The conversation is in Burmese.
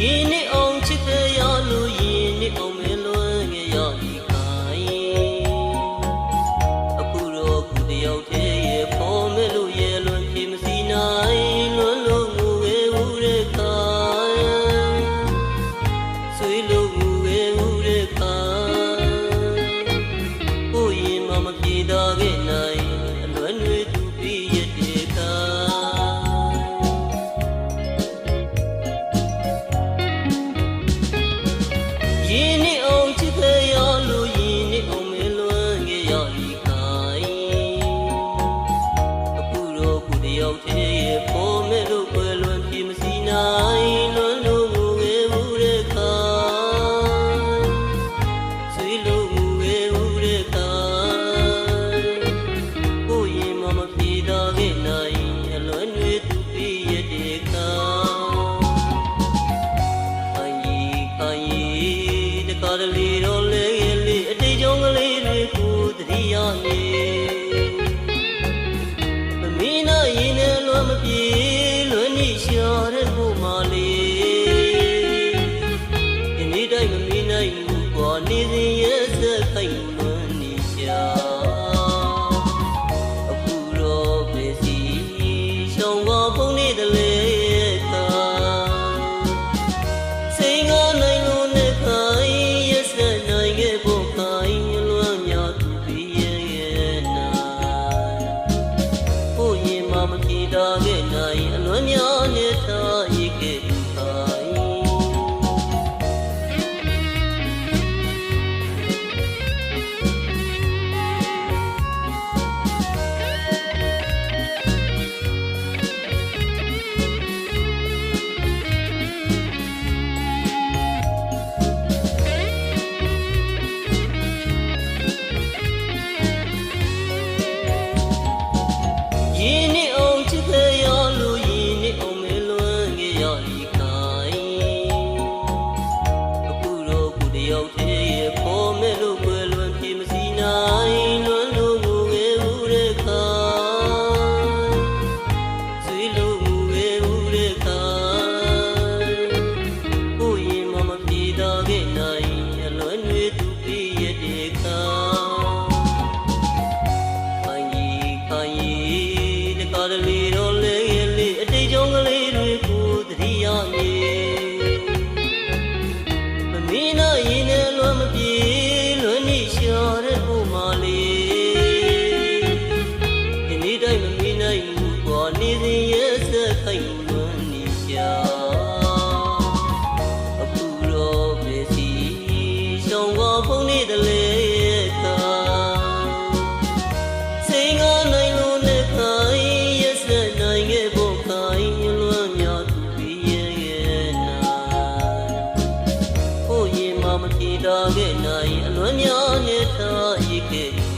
in ယောက်သေးရဲ့ပေါ်မဲ့လို့ွယ်လွန်ပြမစီနိုင်လွန်လို့ငူငယ်မှုတဲ့ခါဆွေလို့ငူငယ်မှုတဲ့ခါကိုရင်မမပြေတော့ခဲ့နိုင်အလွန်တွေသူပြည့်ရတဲ့ခါခိုင်ကြီးခိုင်ကြီးတကားတလီတော့လဲရဲ့လေးအတိတ်ကြောင့်ကလေးတွေကိုသတိရနေ Signore Bumali ဒီနေ့တိုင်းမမီနိုင်ဘူးကွာနေစဉ်ရဲ့စက်ခိုင်လွန်နေရှာအခုတော့ပဲစီရှောင်းကပုံနေတယ် နိုင်အလွန်မြောနေတော်ဤကေပါ တာခဲ့နိုင်အလွန်များနဲ့ထားရခဲ့